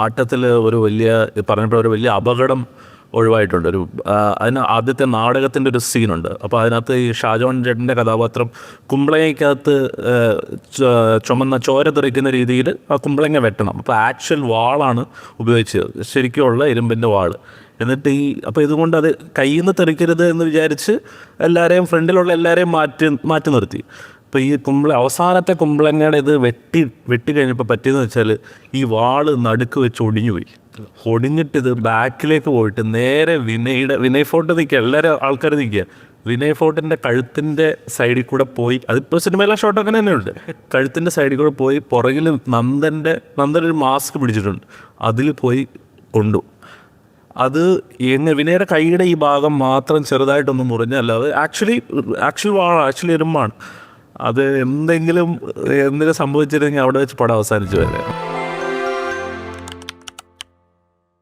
ആട്ടത്തിൽ ഒരു വലിയ പറഞ്ഞപ്പോൾ ഒരു വലിയ അപകടം ഒഴിവായിട്ടുണ്ട്. ഒരു അതിന് ആദ്യത്തെ നാടകത്തിന്റെ ഒരു സീനുണ്ട്. അപ്പോൾ അതിനകത്ത് ഈ ഷാജോൺ ചേട്ടന്റെ കഥാപാത്രം കുമ്പളങ്ങയ്ക്കകത്ത് ചുമന്ന ചോര തെറിക്കുന്ന രീതിയിൽ ആ കുമ്പളങ്ങ വെട്ടണം. അപ്പോൾ ആക്ച്വൽ വാളാണ് ഉപയോഗിച്ചത്. ശരിക്കുമുള്ള ഇരുമ്പിന്റെ വാൾ എന്നിട്ട് ഈ അപ്പോൾ ഇതുകൊണ്ട് അത് കയ്യിൽ നിന്ന് തെറിക്കരുത് എന്ന് വിചാരിച്ച് എല്ലാവരെയും ഫ്രണ്ടിലുള്ള എല്ലാവരെയും മാറ്റി മാറ്റി നിർത്തി. അപ്പോൾ ഈ കുമ്പള അവസാനത്തെ കുമ്പളങ്ങയുടെ ഇത് വെട്ടി വെട്ടി കഴിഞ്ഞപ്പോൾ പറ്റിയെന്ന് വെച്ചാൽ ഈ വാൾ നടുക്ക് വെച്ച് ഒടിഞ്ഞു പോയി ഒടിഞ്ഞിട്ട് ഇത് ബാക്കിലേക്ക് പോയിട്ട് നേരെ വിനയുടെ വിനയ് ഫോർട്ട് നിൽക്കുക എല്ലാവരും ആൾക്കാർ നിൽക്കുക. വിനയ് ഫോർട്ടിന്റെ കഴുത്തിന്റെ സൈഡിൽ കൂടെ പോയി അതിപ്പോൾ സിനിമയിലെ ഷോട്ട് അങ്ങനെ തന്നെയുണ്ട് കഴുത്തിന്റെ സൈഡിൽ കൂടെ പോയി പുറകിൽ നന്ദന്റെ നന്ദൻ ഒരു മാസ്ക് പിടിച്ചിട്ടുണ്ട്. അതിൽ പോയി കൊണ്ടു. അത് എങ്ങനെ വിനയുടെ കൈയുടെ ഈ ഭാഗം മാത്രം ചെറുതായിട്ടൊന്ന് മുറിഞ്ഞല്ലാതെ ആക്ച്വലി ആക്ച്വൽ വാണ് ആക്ച്വലി എരുമ്പാണ് അത് എന്തെങ്കിലും എന്തെങ്കിലും സംഭവിച്ചിരുന്നെങ്കിൽ അവിടെ വെച്ച് പടം അവസാനിച്ചു വരെ